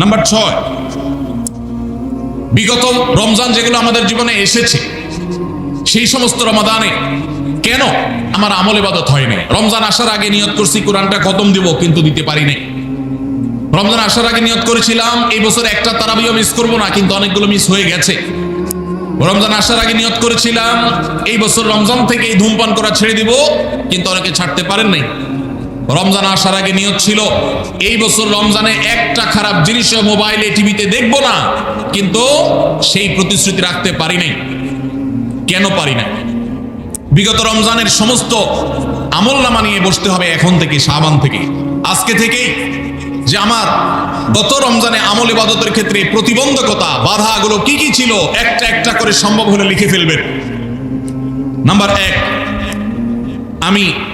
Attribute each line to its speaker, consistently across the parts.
Speaker 1: Number ছয়, বিগত রমজান যেগুলো আমাদের জীবনে এসেছে, সেই সমস্ত রমাদানে কেন আমার আমল ইবাদত হয়নি রমজান আসার আগে নিয়ত করছি, কোরআনটা খতম দিব, কিন্তু দিতে পারি নাই। রমজান আসার আগে নিয়ত করেছিলাম, এই বছর একটা তারাবিও মিস করব না, কিন্তু অনেকগুলো মিস হয়ে গেছে। রমজান আসার আগে নিয়ত করেছিলাম, এই বছর রমজান থেকে এই ধূমপান করা ছেড়ে দিব, কিন্তু অনেকে ছাড়তে পারেন নাই। রমজান আসার আগে নিয়ত ছিল, এই বছর রমজানে একটা খারাপ জিনিস মোবাইলে, টিভিতে দেখব না, কিন্তু সেই প্রতিশ্রুতি রাখতে পারি নাই। কেন পারি না বিগত রমজানের সমস্ত আমল নামা নিয়ে বসতে হবে এখন থেকে সাবান থেকে। আজকে থেকেই যে আমার গত রমজানে আমল ইবাদতের ক্ষেত্রে প্রতিবন্ধকতা, বাধাগুলো কি কি ছিল, একটা একটা করে সম্ভব হলে লিখে ফেলবেন। নাম্বার এক, আমি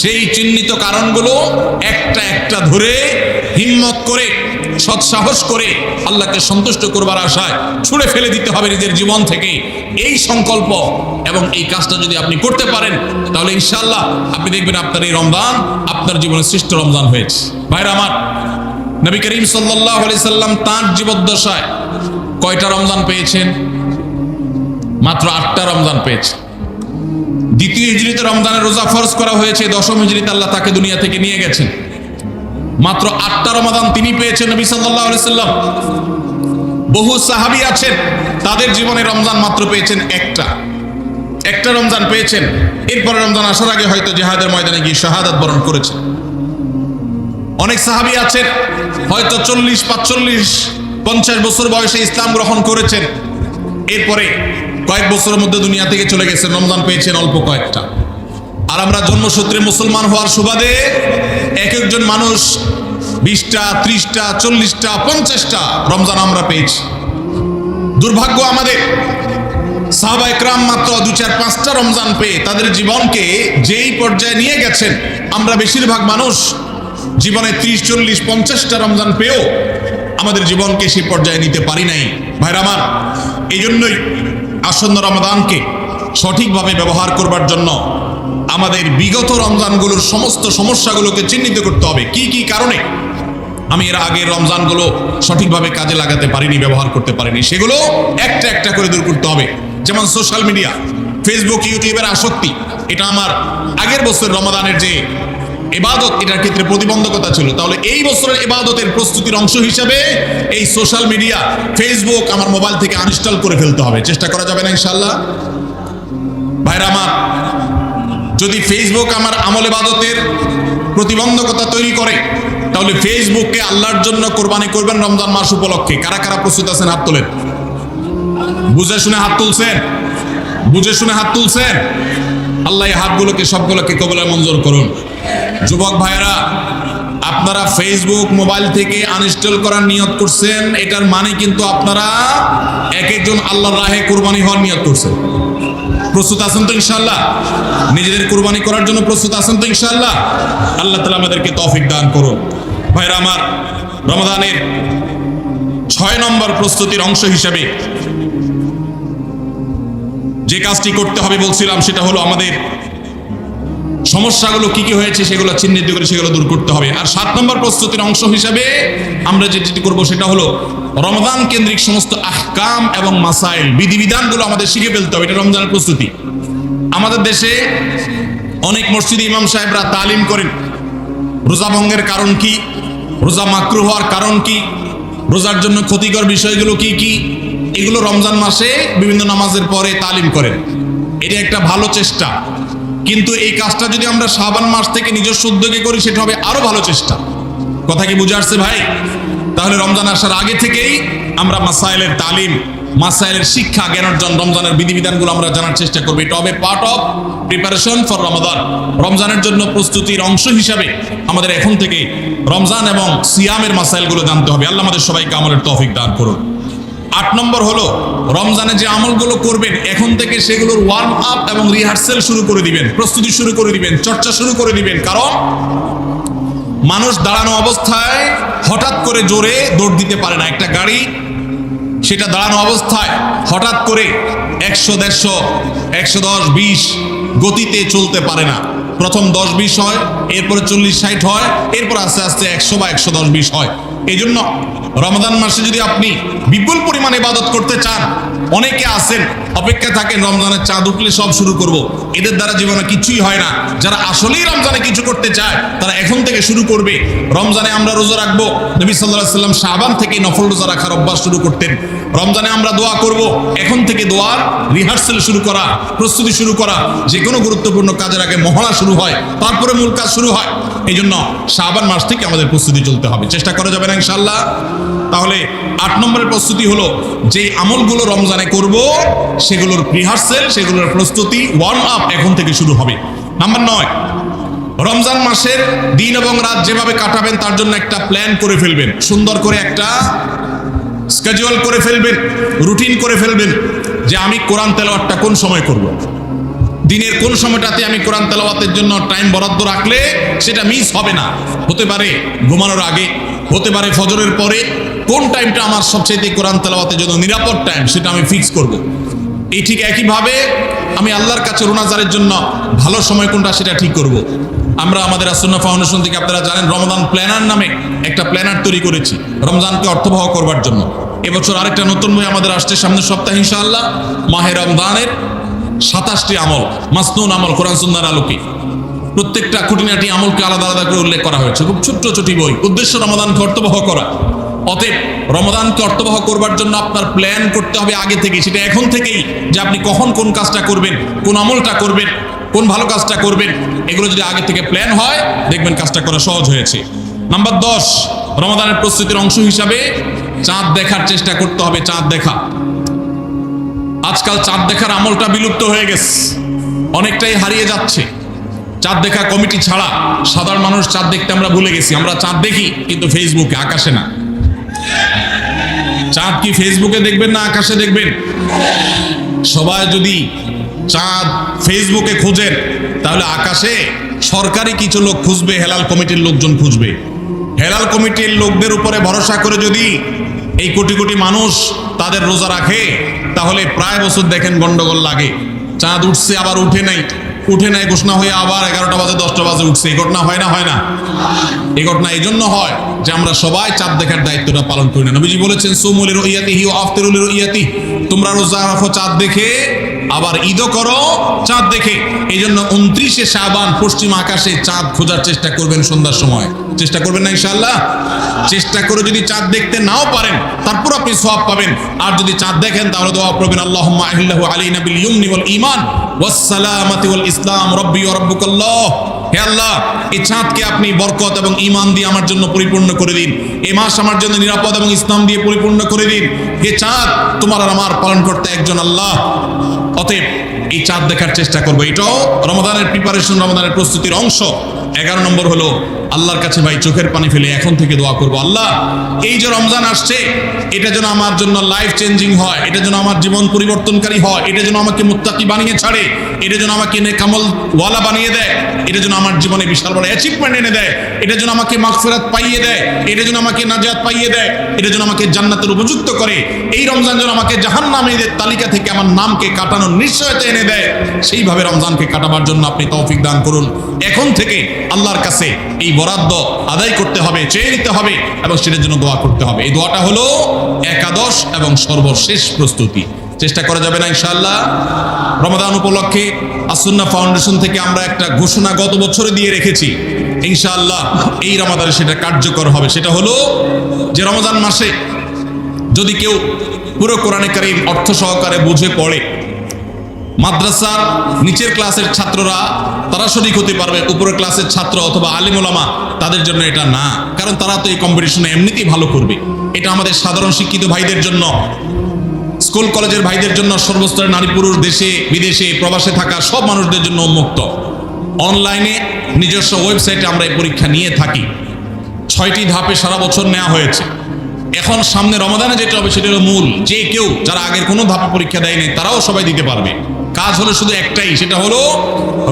Speaker 1: সেই চিহ্নিত কারণগুলো একটা একটা ধরে হিম্মত করে, সৎসাহস করে আল্লাহকে সন্তুষ্ট করবার আশায় ছুঁড়ে ফেলে দিতে হবে নিজের জীবন থেকে। এই সংকল্প এবং এই কাজটা যদি আপনি করতে পারেন, তাহলে ইনশাল্লাহ আপনি দেখবেন আপনার এই রমজান, আপনার জীবনের শ্রেষ্ঠ রমজান হয়েছে। ভাইরা আমার, নবী করিম সাল্লাহ সাল্লাম তাঁর জীবদ্দশায় কয়টা রমজান পেয়েছেন? মাত্র আটটা রমজান পেয়েছেন। দ্বিতীয় হিজড়িতে রমজানের রোজা ফরজ করা হয়েছে, দশম হিজড়িতে আল্লাহ তাকে দুনিয়া থেকে নিয়ে গেছেন। মাত্র আটটা রমাদান তিনি পেয়েছেন নবী সাল্লাহ সাল্লাম। বহু সাহাবি আছেন, তাদের জীবনে রমজান মাত্র পেয়েছেন একটা। একটা রমজান পেয়েছেন, এরপরে রমজান আসার আগে হয়তো জেহাদের ময়দানে গিয়ে শাহাদাত বরণ করেছেন। অনেক সাহাবি আছেন, হয়তো চল্লিশ, পাঁচচল্লিশ, পঞ্চাশ বছর বয়সে ইসলাম গ্রহণ করেছেন। এরপরে কয়েক বছরের মধ্যে দুনিয়া থেকে চলে গেছেন রমজান পেয়েছেন অল্প কয়েকটা। আর আমরা জন্মসূত্রে মুসলমান হওয়ার সুবাদে এক একজন মানুষ বিশটা, ত্রিশটা, চল্লিশটা, পঞ্চাশটা রমজান আমরা পেয়েছি। দুর্ভাগ্য আমাদের। সাহাবা একরাম মাত্র দু চার পাঁচটা রমজান পেয়ে তাদের জীবনকে যেই পর্যায়ে নিয়ে গেছেন, আমরা বেশিরভাগ মানুষ জীবনে ত্রিশ, চল্লিশ, পঞ্চাশটা রমজান পেয়েও আমাদের জীবনকে সেই পর্যায়ে নিতে পারি নাই। ভাইরা আমার এই জন্যই আসন্ন রমদানকে সঠিকভাবে ব্যবহার করবার জন্য আমাদের বিগত রমজানগুলোর সমস্ত সমস্যাগুলোকে চিহ্নিত করতে হবে। কি কি কারণে? আমি এর আগের রমজানগুলো সঠিকভাবে কাজে লাগাতে পারিনি, ব্যবহার করতে পারিনি। সেগুলো একটা একটা করে দূর করতে হবে। যেমন সোশ্যাল মিডিয়া ফেসবুক ইউটিউবের আসক্তি। এটা আমার আগের বছর রমাদানের যে এবাদত এটার ক্ষেত্রে প্রতিবন্ধকতা ছিল। তাহলে এই বছরের এবাদতের প্রস্তুতির অংশ হিসেবে এই সোশ্যাল মিডিয়া, ফেসবুক আমার মোবাইল থেকে আনইনস্টল করে ফেলতে হবে। চেষ্টা করা যাবে না ইনশাল্লাহ ভাইরা আমার, যদি ফেসবুক আমার আমল এবাদতের প্রতিবন্ধকতা তৈরি করে, তাহলে ফেসবুককে আল্লাহর জন্য কোরবানি করবেন রমজান মাস উপলক্ষে। কারা কারা প্রস্তুত আছেন হাত তোলেন? বুঝে শুনে হাত তুলছেন? বুঝে শুনে হাত তুলছেন? আল্লাহ হাতগুলোকে, সবগুলোকে কবলে মঞ্জুর করুন। যুবক ভাইয়েরা, আপনারা ফেসবুক মোবাইল থেকে আনইনস্টল করার নিয়ত করছেন, এটার মানে কিন্তু আপনারা এক একজন আল্লাহর রাহে কোরবানি হওয়ার নিয়ত করছেন। প্রস্তুত আছেন তো ইনশাল্লাহ নিজেদের কোরবানি করার জন্য প্রস্তুত আছেন তো ইনশাল্লাহ আল্লাহ তালা আমাদেরকে তৌফিক দান করুন। ভাইরা আমার রমাদানের ছয় নম্বর প্রস্তুতির অংশ হিসেবে যে কাজটি করতে হবে বলছিলাম, সেটা হলো আমাদের সমস্যাগুলো কি কি হয়েছে সেগুলো চিহ্নিত করে সেগুলো দূর করতে হবে। আর সাত নম্বর প্রস্তুতির অংশ হিসাবে আমরা যেটি করব সেটা হলো রমজান কেন্দ্রিক সমস্ত আহকাম এবং মাসাইল, বিধিবিধানগুলো আমাদের শিখে ফেলতে হবে। এটা রমজানের প্রস্তুতি। আমাদের দেশে অনেক মসজিদে ইমাম সাহেবরা তালিম করেন। রোজা ভঙ্গের কারণ কি? রোজা মাকরু হওয়ার কারণ কি? রোজার জন্য ক্ষতিকর বিষয়গুলো কি কি? এগুলো রমজান মাসে বিভিন্ন নামাজের পরে তালিম করেন। এটা একটা ভালো চেষ্টা। কিন্তু এই কাজটা যদি আমরা শাবান মাস থেকে নিজস্ব উদ্যোগে করি, সেটা হবে আরও ভালো চেষ্টা। কথা কি বুঝে আসছে ভাই? তাহলে রমজান আসার আগে থেকেই আমরা মাসাইলের তালিম মাসাইলের শিক্ষা, জ্ঞান অর্জন, রমজানের বিধিবিধানগুলো আমরা জানার চেষ্টা করব। এটা হবে part of preparation for Ramadan রমজানের জন্য প্রস্তুতির অংশ হিসাবে আমাদের এখন থেকে রমজান এবং সিয়ামের মাসাইলগুলো জানতে হবে। আল্লাহ আমাদের সবাইকে আমলের তৌফিক দান করুন। আট নম্বর হলো, রমজানে যে আমলগুলো করবেন, এখন থেকে সেগুলোর ওয়ার্ম আপ এবং রিহার্সেল শুরু করে দিবেন, প্রস্তুতি শুরু করে দিবেন, চর্চা শুরু করে দিবেন। কারণ মানুষ দাঁড়ানো অবস্থায় হঠাৎ করে জোরে দৌড় দিতে পারে না। একটা গাড়ি, সেটা দাঁড়ানো অবস্থায় হঠাৎ করে একশো, দেড়শো, একশো দশ, বিশ গতিতে চলতে পারে না। প্রথম দশ, বিশ হয়, এরপরে চল্লিশ, ষাট হয়, এরপর আস্তে আস্তে একশো বা একশো দশ, বিশ হয়। এই জন্য রমজান মাসে যদি আপনি বিপুল পরিমাণে ইবাদত করতে চান, অনেকে আছেন অপেক্ষা থাকেন, রমজানের চাঁদ উঠলে সব শুরু করব। এদের দ্বারা জীবনে কিছুই হয় না। যারা আসলেই রমজানে কিছু করতে চায়, তারা এখন থেকে শুরু করবে। রমজানে আমরা রোজা রাখব। নবী সাল্লাহ সাল্লাম শাহবান থেকে নফল রোজা রাখার অভ্যাস শুরু করতেন। রমজানে আমরা দোয়া করব। এখন থেকে দোয়ার রিহার্সেল শুরু করা, প্রস্তুতি শুরু করা, যে কোনো গুরুত্বপূর্ণ কাজের আগে মহড়া শুরু হয়, তারপরে মূল কাজ শুরু হয়। এই জন্য শাহবান মাস থেকে আমাদের প্রস্তুতি চলতে হবে। চেষ্টা করা যাবে না ইনশাল্লাহ তাহলে আট নম্বরের প্রস্তুতি হলো যে আমলগুলো রমজানে করব, সেগুলোর রিহার্সেল সেগুলোর প্রস্তুতি ওয়ার্ম আপ এখন থেকে শুরু হবে। নাম্বার নয়, রমজান মাসের দিন এবং রাত যেভাবে কাটাবেন, তার জন্য একটা প্ল্যান করে ফেলবেন। সুন্দর করে একটা স্কেজুয়াল করে ফেলবেন রুটিন করে ফেলবেন, যে আমি কোরআন তেলাওয়াতটা কোন সময় করব। দিনের কোন সময়টাতে আমি কোরআন তেলাওয়াতের জন্য টাইম বরাদ্দ রাখলে সেটা মিস হবে না। হতে পারে, ঘুমানোর আগে হতে পারে ফজরের পরে, কোন টাইমটা আমার সবচেয়ে কোরআন তেলাওয়াতের জন্য নিরাপদ টাইম সেটা আমি ফিক্স করব। এই ঠিক একইভাবে আমি আল্লাহর কাছে রোনাজারের জন্য ভালো সময় কোনটা সেটা ঠিক করব। আমরা আমাদের আসন্না ফাউন্ডেশন থেকে আপনারা জানেন, রমজান প্ল্যানার নামে একটা প্ল্যানার তৈরি করেছি, রমজানকে অর্থবহ করবার জন্য এবছর আরেকটা নতুন বই আমাদের আসছে সামনের সপ্তাহে ইনশাআল্লাহ, মাহে রমজানের সাতাশটি আমল, মাসনুন আমল কোরআন সুন্নার আলোকে প্রত্যেকটা খুঁটিনাটি আমলকে আলাদা আলাদা করে উল্লেখ করা হয়েছে। খুব ছোট্ট ছোটি বই। উদ্দেশ্য রমাদানকে অর্থবহ করা। অতএব রমাদানকে অর্থবহ করবার জন্য আপনার প্ল্যান করতে হবে আগে থেকে সেটা এখন থেকেই যে আপনি কখন কোন কাজটা করবেন, কোন আমলটা করবেন, কোন ভালো কাজটা করবেন, এগুলো যদি আগে থেকে প্ল্যান হয়, দেখবেন কাজটা করা সহজ হয়েছে। নাম্বার দশ, রমাদানের প্রস্তুতির অংশ হিসাবে চাঁদ দেখার চেষ্টা করতে হবে, চাঁদ দেখা। আজকাল চাঁদ দেখার আমলটা বিলুপ্ত হয়ে গেছে। অনেকটাই হারিয়ে যাচ্ছে। চাঁদ দেখা কমিটি ছাড়া সাধারণ মানুষ চাঁদ দেখতে আমরা ভুলে গেছি। আমরা চাঁদ দেখি, কিন্তু ফেসবুকে, আকাশে না। চাঁদ কি ফেসবুকে দেখবেন না আকাশে দেখবেন? সবাই যদি চাঁদ ফেসবুকে খুঁজেন, তাহলে আকাশে সরকারি কিছু লোক খুঁজবে, হেলাল কমিটির লোকজন খুঁজবে। হেলাল কমিটির লোকদের উপরে ভরসা করে যদি এই কোটি কোটি মানুষ তাদের রোজা রাখে, তাহলে প্রায় বছর দেখেন গন্ডগোল লাগে। চাঁদ উঠছে, আবার উঠে নাই। উঠে নাই, ঘোষণা হয়ে আবার এগারোটা বাজে, দশটা বাজে উঠছে। এই ঘটনা হয় না হয় না? এই ঘটনা এই জন্য হয় যে আমরা সবাই চাঁদ দেখার দায়িত্বটা পালন করি না। নবীজি বলেছেন সুমুলের ইয়াতি হিও আফতেরুলের ইয়াতি তোমরা রোজা রাখো চাঁদ দেখে আবার ঈদও করো চাঁদ দেখে। এই জন্য উনত্রিশে শাহবান পশ্চিম আকাশে চাঁদ খোঁজার চেষ্টা করবেন সন্ধ্যার সময়। চেষ্টা করবেন না ইনশাল্লাহ চেষ্টা করে যদি চাঁদ দেখতে নাও পারেন, তারপর আপনি সব পাবেন। আর যদি চাঁদ দেখেন, তাহলে দোয়া করবেন আল্লাহ আলী আলাইনা বিল ইয়ুমনি ওয়াল ঈমান ওয়াস সালামাতি ওয়াল ইসলাম, রব্বি ওয়া রাব্বুকাল্লাহ। হে আল্লাহ, এই চাঁদকে আপনি বরকত এবং ঈমান দিয়ে আমার জন্য পরিপূর্ণ করে দিন। এ মাস আমার জন্য নিরাপদ এবং ইসলাম দিয়ে পরিপূর্ণ করে দিন। হে চাঁদ, তোমার আর আমার পালন করতে একজন আল্লাহ। অতএব এই চাঁদ দেখার চেষ্টা করব। এটাও রমাদানের প্রিপারেশন রমাদানের প্রস্তুতির অংশ। এগারো নম্বর হলো, আল্লাহর কাছে ভাই চোখের পানি ফেলে এখন থেকে দোয়া করব। আল্লাহ, এই যে রমজান আসছে এটা যেন আমার জন্য লাইফ চেঞ্জিং হয়, এটা যেন আমার জীবন পরিবর্তনকারী হয়, এটা যেন আমাকে মুত্তাকি বানিয়ে ছাড়ে, এটা যেন আমাকে কামল ওয়ালা বানিয়ে দেয়, এটা যেন আমার জীবনে বিশাল বড় অ্যাচিভমেন্ট এনে দেয়, এটা যেন আমাকে মাগফিরাত পাইয়ে দেয়, এটা যেন আমাকে নাজাত পাইয়ে দেয়, এটা যেন আমাকে জান্নাতের উপযুক্ত করে, এই রমজান যেন আমাকে জাহান্নামীদের তালিকা থেকে আমার নামকে কাটানোর নিশ্চয়তা এনে দেয়, সেইভাবে রমজানকে কাটাবার জন্য আপনি তৌফিক দান করুন। এখন থেকে আল্লাহর কাছে এই বরাদ্দ আদায় করতে হবে, চেয়ে নিতে হবে এবং সেটার জন্য দোয়া করতে হবে। এই দোয়াটা হলো একাদশ এবং সর্বশেষ প্রস্তুতি। চেষ্টা করা যাবে না ইনশাল্লাহ রমাদান উপলক্ষে আসুন্না ফাউন্ডেশন থেকে আমরা একটা ঘোষণা গত বছরে দিয়ে রেখেছি। ইনশাআল্লাহ এই রমাদানে সেটা কার্যকর হবে। সেটা হলো যে রমাদান মাসে যদি কেউ পুরো কোরআনে কারিম অর্থ সহকারে বুঝে পড়ে মাদ্রাসার নিচের ক্লাসের ছাত্ররা, তারা শরিক হতে পারবে, উপরের ক্লাসের ছাত্র অথবা আলিম ওলামা তাদের জন্য এটা না। কারণ তারা তো এই কম্পিটিশনে এমনিতেই ভালো করবে। এটা আমাদের সাধারণ শিক্ষিত ভাইদের জন্য স্কুল কলেজের ভাইদের জন্য সর্বস্তরের নারী পুরুষ দেশে, বিদেশে, প্রবাসে থাকা সব মানুষদের জন্য উন্মুক্ত। অনলাইনে নিজস্ব ওয়েবসাইটে আমরা এই পরীক্ষা নিয়ে থাকি। ছয়টি ধাপে সারা বছর নেওয়া হয়েছে। এখন সামনে রমাদানে যেটা হবে, সেটা হলো মূল। যে কেউ, যারা আগের কোনো ধাপে পরীক্ষা দেয়নি, তারাও সবাই দিতে পারবে। কাজ হলো শুধু একটাই, সেটা হলো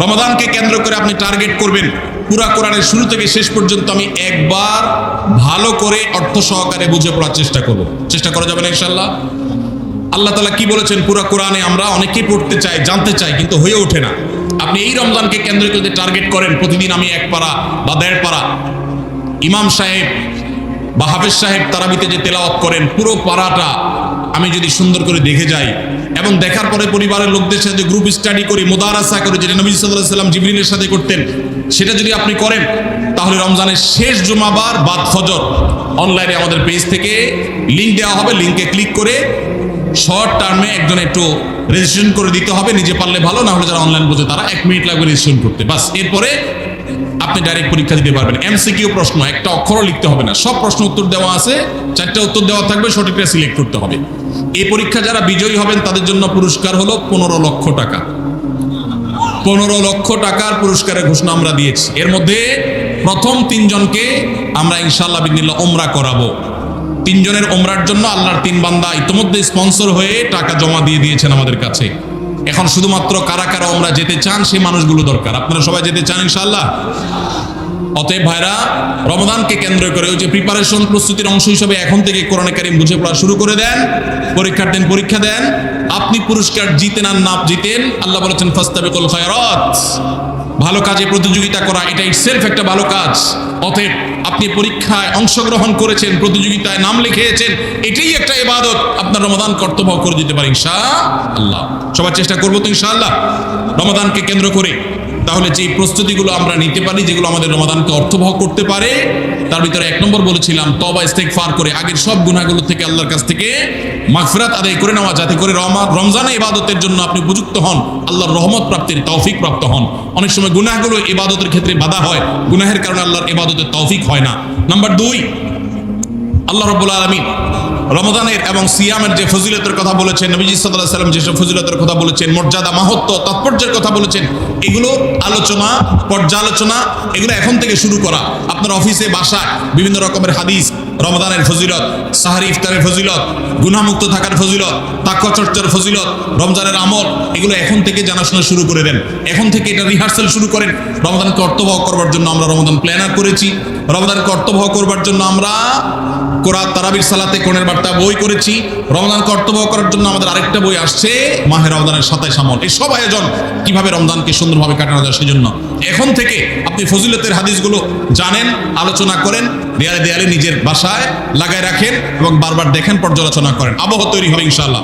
Speaker 1: রমাদানকে কেন্দ্র করে আপনি টার্গেট করবেন। পুরা কোরআনের শুরু থেকে শেষ পর্যন্ত আমি একবার ভালো করে অর্থ সহকারে বুঝে পড়ার চেষ্টা করব। চেষ্টা করা যাবে না ইনশাল্লাহ আল্লাহ তালা কি বলেছেন? পুরা কোরআনে আমরা অনেকেই পড়তে চাই, জানতে চাই, কিন্তু হয়ে ওঠে না। আপনি এই রমজানকে কেন্দ্র করে টার্গেট করেন, প্রতিদিন আমি এক পারা বা দেড় পারা। ইমাম সাহেব বা হাফেজ সাহেব তারাবিতে যে তেলাওয়াত করেন, পুরো পাড়াটা আমি যদি সুন্দর করে দেখে যাই এবং দেখার পরে পরিবারের লোকদের সাথে গ্রুপ স্টাডি করি, মোদারাসা করে, যেটা নবী সাল্লাহ সাল্লাম জিবরিনের সাথে করতেন, সেটা যদি আপনি করেন, তাহলে রমজানের শেষ জুমাবার বাদ ফজর। অনলাইনে আমাদের পেজ থেকে লিঙ্ক দেওয়া হবে লিঙ্কে ক্লিক করে শর্ট টার্মে একজন একটু রেজিস্ট্রেশন করে দিতে হবে, নিজে পারলে ভালো, না হলে যারা অনলাইন বোঝে তারা এক মিনিট লাগবে রেজিস্ট্রেশন করতে। বাস, এরপরে আপনি ডাইরেক্ট পরীক্ষা দিতে পারবেন। এমসিকিউ প্রশ্ন, একটা অক্ষরও লিখতে হবে না। সব প্রশ্ন উত্তর দেওয়া আছে, চারটা উত্তর দেওয়া থাকবে, সঠিকটা সিলেক্ট করতে হবে। এই পরীক্ষা যারা বিজয়ী হবেন, তাদের জন্য পুরস্কার হলো পনেরো লক্ষ টাকা। পনেরো লক্ষ টাকার পুরস্কারের ঘোষণা আমরা দিয়েছি। এর মধ্যে প্রথম তিনজনকে আমরা ইনশাল্লাহ বিদিল্লা ওমরা করাবো। তিনজনের ওমরার জন্য আল্লাহর তিন বান্দা ইতিমধ্যে স্পন্সর হয়ে টাকা জমা দিয়ে দিয়েছেন আমাদের কাছে। এখন শুধুমাত্র কারা কারা আমরা যেতে চান, সেই মানুষগুলো দরকার। আপনারা সবাই যেতে চান ইনশাল্লাহ অতএব ভাইরা রমদানকে কেন্দ্র করে ওই যে প্রিপারেশন প্রস্তুতির অংশ হিসেবে এখন থেকে কোরআনে কারিম বুঝে পড়া শুরু করে দেন, পরীক্ষার দিন পরীক্ষা দেন। আপনি পুরস্কার জিতেন আর না জিতেন, আল্লাহ বলেছেন, ফাস্তাবিকুল খায়রাত। ভালো কাজে প্রতিযোগিতা করা, এটা ইটসেলফ একটা ভালো কাজ। অতএব আপনি পরীক্ষায় অংশগ্রহণ করেছেন, প্রতিযোগিতায় নাম লিখিয়েছেন, এটাই একটা ইবাদত। আপনার রমাদান কর্তব্য করে দিতে পারে ইনশা আল্লাহ সবার চেষ্টা করব তো, ইনশাআল্লাহ। রমাদানকে কেন্দ্র করে তাহলে যেই প্রস্তুতিগুলো আমরা নিতে পারি, যেগুলো আমাদের রমাদানকে অর্থবহ করতে পারে, তার ভিতরে এক নম্বর বলেছিলাম তবা ইস্তেক ফার করে আগের সব গুণাগুলো থেকে আল্লাহর কাছ থেকে মাগফিরাত আদায় করে নেওয়া, যাতে করে রমা- রমজানে ইবাদতের জন্য আপনি উপযুক্ত হন, আল্লাহর রহমত প্রাপ্তির তৌফিক প্রাপ্ত হন। অনেক সময় গুনাহগুলো ইবাদতের ক্ষেত্রে বাধা হয়, গুনাহের কারণে আল্লাহর ইবাদতের তৌফিক হয় না। নাম্বার দুই, আল্লাহ রব্বুল আলমিন রমদানের এবং সিয়ামের যে ফজিলতের কথা বলেছেন, নবীজি সাল্লাহ সাল্লাম যেসব ফজিলতের কথা বলেছেন, মর্যাদা মাহত্ব তাৎপর্যের কথা বলেছেন, এগুলো আলোচনা, পর্যালোচনা, এগুলো এখন থেকে শুরু করা। আপনার অফিসে, বাসায় বিভিন্ন রকমের হাদিস রমদানের ফজিলত, সাহারি ইফতারের ফজিলত গুনামুক্ত থাকার ফজিলত তাক্য চর্চার ফজিলত, রমজানের আমল, এগুলো এখন থেকে জানাশোনা শুরু করে দেন। এখন থেকে এটা রিহার্সাল শুরু করেন। রমদান কর্তব্য করবার জন্য আমরা রমদান প্ল্যানার করেছি। রমদান কর্তব্য করবার জন্য আমরা কোরআন তারাবির সালাতে কোণের বার্তা বই করেছি। রমজান কর্তব্য করার জন্য আমাদের আরেকটা বই আসছে, মাহে রমজানের সাতাইশ আমল। এই সব আয়োজন কীভাবে রমজানকে সুন্দরভাবে কাটানো যায় সেজন্য এখন থেকে আপনি ফজিলতের হাদিসগুলো জানেন, আলোচনা করেন, দেয়ালে দেয়ালে নিজের বাসায় লাগায় রাখেন এবং বারবার দেখেন, পর্যালোচনা করেন। আবহাওয়া তৈরি হবে ইনশাআল্লাহ।